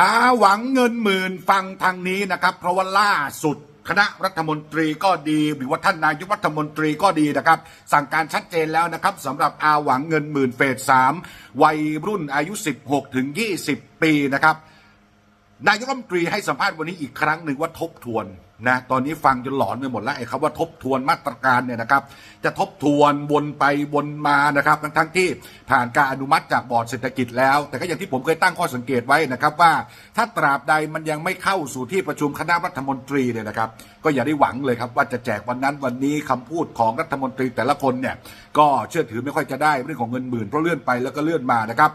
อาหวังเงินหมื่นฟังทางนี้นะครับ เพราะว่าล่าสุดคณะรัฐมนตรีก็ดีหรือว่าท่านนายกรัฐมนตรีก็ดีนะครับ สั่งการชัดเจนแล้วนะครับสำหรับอาหวังเงินหมื่นเฟสสามวัยรุ่นอายุ 16 ถึง 20 ปีนะครับ นายกรัฐมนตรีให้สัมภาษณ์วันนี้อีกครั้งหนึ่งว่าทบทวนนะตอนนี้ฟังจนหลอนไปหมดแล้วไอ้คำว่าทบทวนมาตรการเนี่ยนะครับ จะทบทวนวนไปวนมานะครับ ทั้งทั้งที่ผ่านการอนุมัติจากบอร์ดเศรษฐกิจแล้ว แต่ก็อย่างที่ผมเคยตั้งข้อสังเกตไว้นะครับว่า ถ้าตราบใดมันยังไม่เข้าสู่ที่ประชุมคณะรัฐมนตรีเนี่ยนะครับ ก็อย่าได้หวังเลยครับว่าจะแจกวันนั้นวันนี้คำพูดของรัฐมนตรีแต่ละคนเนี่ยก็เชื่อถือไม่ค่อยจะได้เรื่องของเงินหมื่นเพราะเลื่อนไปแล้วก็เลื่อนมานะครับ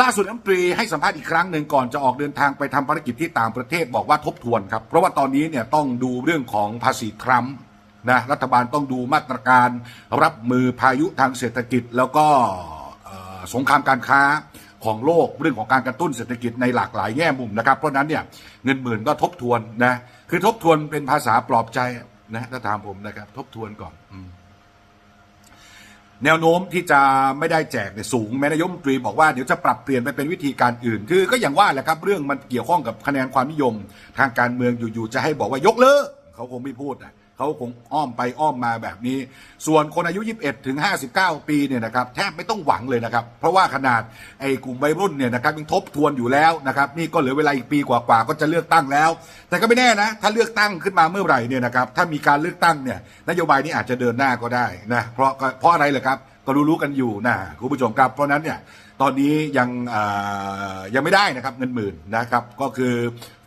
ล่าสุดรัฐมนตรีให้สัมภาษณ์อีกครั้งหนึ่งก่อนจะออกเดินทางไปทำภารกิจที่ต่างประเทศบอกว่าทบทวนครับ เพราะว่าตอนนี้เนี่ยต้องดูเรื่องของภาษีทรัมป์นะรัฐบาลต้องดูมาตรการรับมือพายุทางเศรษฐกิจ แล้วก็สงครามการค้าของโลกเรื่องของการกระตุ้นเศรษฐกิจในหลากหลายแง่มุมนะครับ เพราะนั้นเนี่ยเงินหมื่นก็ทบทวนนะคือทบทวนเป็นภาษาปลอบใจนะถ้าถามผมนะครับ ทบทวนก่อนอื แนวโน้มที่จะไม่ได้แจกเนี่ยสูงแม้นายมตรีบอกว่าเดี๋ยวจะปรับเปลี่ยนไปเป็นวิธีการอื่น คือก็อย่างว่าแหละครับเรื่องมันเกี่ยวข้องกับคะแนนความนิยม ทางการเมืองอยู่ๆจะให้บอกว่ายกเลิกเขาคงไม่พูดนะ เขาคงอ้อมไปอ้อมมาแบบนี้ ส่วนคนอายุ 21 ถึง 59 ปีเนี่ยนะครับแทบไม่ต้องหวังเลยนะครับ เพราะว่าขนาดไอ้กลุ่มวัยรุ่นเนี่ยนะครับยังทบทวนอยู่แล้วนะครับนี่ก็เหลือเวลาอีกปีกว่าๆก็จะเลือกตั้งแล้ว แต่ก็ไม่แน่นะ ถ้าเลือกตั้งขึ้นมาเมื่อไหร่เนี่ยนะครับถ้ามีการเลือกตั้งเนี่ยนโยบายนี้อาจจะเดินหน้าก็ได้นะเพราะเพราะอะไรเหรอครับก็รู้ๆกันอยู่นะคุณผู้ชมครับ เพราะนั้นเนี่ยตอนนี้ยังอ่อยังไม่ได้นะครับเงินหมื่นนะครับ ก็คือ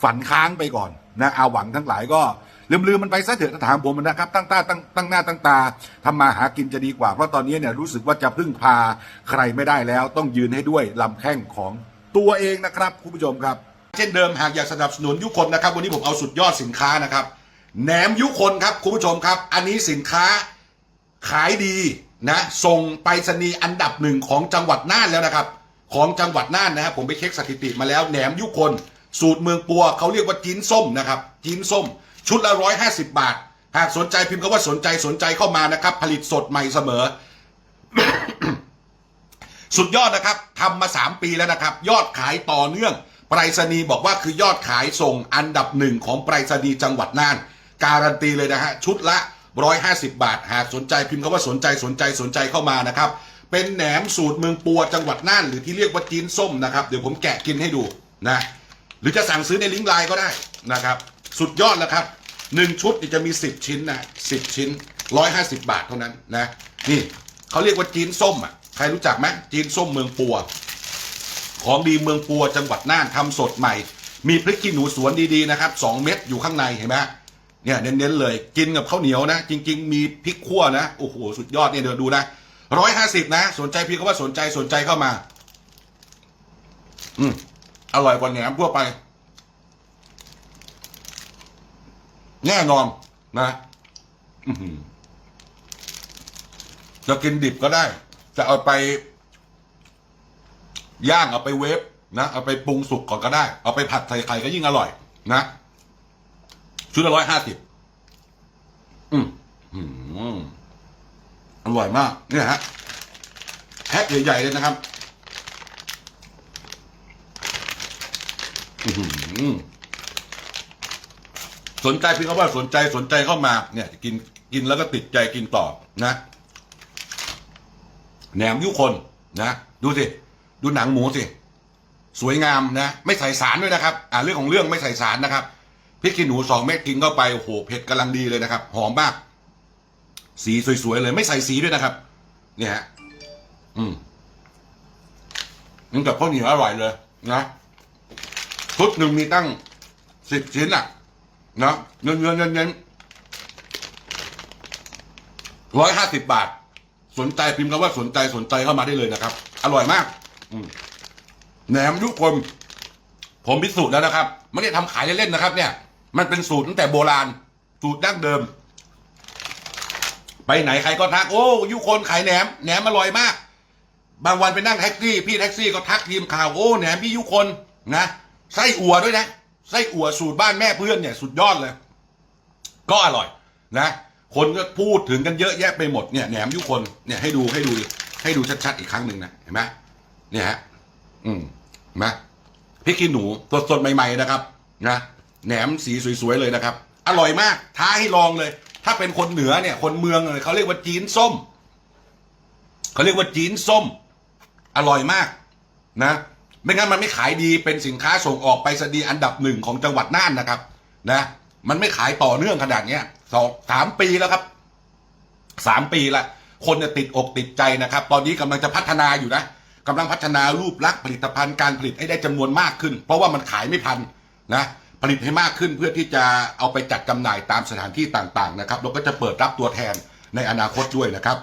ฝันค้างไปก่อนนะอาหวังทั้งหลายก็ ลืมๆมันไปซะเถอะถ้าถามผมนะครับตั้งตาตั้งตั้งหน้าตั้งตาทำมาหากินจะดีกว่า เพราะตอนนี้เนี่ยรู้สึกว่าจะพึ่งพาใครไม่ได้แล้ว ต้องยืนให้ด้วยลำแข้งของตัวเองนะครับคุณผู้ชมครับ เช่นเดิมหากอยากสนับสนุนยุคนนะครับ วันนี้ผมเอาสุดยอดสินค้านะครับแหนมยุคนครับคุณผู้ชมครับ อันนี้สินค้าขายดีนะส่งไปรษณีย์อันดับหนึ่งของจังหวัดน่านแล้วนะครับ ของจังหวัดน่านนะครับผมไปเช็คสถิติมาแล้วแหนมยุคน สูตรเมืองปัวเขาเรียกว่าจีนส้มนะครับจีนส้ม ชุดละร้อยห้าสิบบาท หากสนใจพิมพ์คำว่าสนใจสนใจเข้ามานะครับ ผลิตสดใหม่เสมอ สุดยอดนะครับทำมา3ปีแล้วนะครับ ยอดขายต่อเนื่องไปรษณีย์บอกว่าคือยอดขายส่งอันดับหนึ่งของไปรษณีย์จังหวัดน่าน การันตีเลยนะฮะชุดละ 150 บาท หากสนใจพิมพ์คำว่าสนใจสนใจสนใจเข้ามานะครับ เป็นแหนมสูตรเมืองปัวจังหวัดน่าน หรือที่เรียกว่าจีนส้มนะครับ เดี๋ยวผมแกะกินให้ดูนะ หรือจะสั่งซื้อในลิงก์ไลน์ก็ได้นะครับ สุดยอดแล้วครับหนึ่งชุดจะมี 10 ชิ้นนะ10ชิ้น 150 บาทเท่านั้นนะนี่เขาเรียกว่าจีนส้มอะใครรู้จักไหมจีนส้มเมืองปัว ของดีเมืองปัวจังหวัดน่านทำสดใหม่ มีพริกขี้หนูสวนดีๆนะครับสองเม็ดอยู่ข้างในเห็นไหมเนี่ยเน้นๆเลยกินกับข้าวเหนียวนะ จริง ๆ มีพริกขั่วนะโอ้โหสุดยอดเนี่ยเดี๋ยวดูนะร้อยห้าสิบนะ สนใจพี่ก็ว่าสนใจสนใจเข้ามา อืมอร่อยกว่าแหนมทั่วไป แน่นอนนะจะกินดิบก็ได้ จะเอาไป ย่างเอาไปเวฟนะเอาไปปรุงสุกก่อนก็ได้ เอาไปผัดใส่ไข่ก็ยิ่งอร่อย นะชุดละร้อยห้าสิบอืมอืมอร่อยมากเนี่ยฮะแพ็คใหญ่ๆเลยนะครับ อื้อหือ สนใจพียงแค่ว่าสนใจสนใจเข้ามาเนี่ยกินกินแล้วก็ติดใจกินต่อนะแหนมยุคนนะดูสิดูหนังหมูสิสวยงามนะ ไม่ใส่สารด้วยนะครับ อ่าเรื่องของเรื่องไม่ใส่สารนะครับพริกขี้หนูสองเม็ดกินเข้าไปโอ้โหเผ็ดกำลังดีเลยนะครับ หอมมาก สีสวยๆเลยไม่ใส่สีด้วยนะครับ เนี่ยฮะอืมมันกับข้าวเหนียวอร่อยเลยนะชุดหนึ่งมีตั้งสิบชิ้นอะ นะเงินเงินเงินเงินร้อยห้าสิบบาท สนใจพิมพ์คำว่าสนใจสนใจเข้ามาได้เลยนะครับ อร่อยมาก อืมแหนมยุคนผมพิสูจน์แล้วนะครับไม่ได้ทำขายเล่นๆนะครับ เนี่ย มันเป็นสูตรตั้งแต่โบราณ สูตรดั้งเดิม ไปไหนใครก็ทัก โอ้ยุคนขายแหนมแหนมอร่อยมาก บางวันไปนั่งแท็กซี่ พี่แท็กซี่ก็ทักทีมข่าวโอ้แหนมพี่ยุคนนะไส้อั่วด้วยนะ ไส้อั่วสูตรบ้านแม่เพื่อนเนี่ยสุดยอดเลย ก็อร่อยนะ คนก็พูดถึงกันเยอะแยะไปหมดเนี่ยแหนมยุคนเนี่ยให้ดูให้ดูให้ดูชัดๆอีกครั้งหนึ่งนะเห็นไหมเนี่ยฮะอืมเห็นไหมพริกขี้หนูสดๆใหม่ ๆนะครับนะแหนมสีสวยๆเลยนะครับ อร่อยมาก ท้าให้ลองเลย ถ้าเป็นคนเหนือเนี่ย คนเมืองเลยเขาเรียกว่าจีนส้มเขาเรียกว่าจีนส้ม อร่อยมากนะ ไม่งั้นมันไม่ขายดีเป็นสินค้าส่งออกไปสดีอันดับหนึ่งของจังหวัดน่านนะครับนะมันไม่ขายต่อเนื่องขนาดเนี้ยสองสามปีแล้วครับสามปีละคนเนี่ยติดอกติดใจนะครับ ตอนนี้กำลังจะพัฒนาอยู่นะกำลังพัฒนารูปลักษณ์ผลิตภัณฑ์การผลิตให้ได้จำนวนมากขึ้น เพราะว่ามันขายไม่ทันนะผลิตให้มากขึ้นเพื่อที่จะเอาไปจัดจำหน่ายตามสถานที่ต่างๆนะครับแล้วก็จะเปิดรับตัวแทนในอนาคตด้วยนะครับ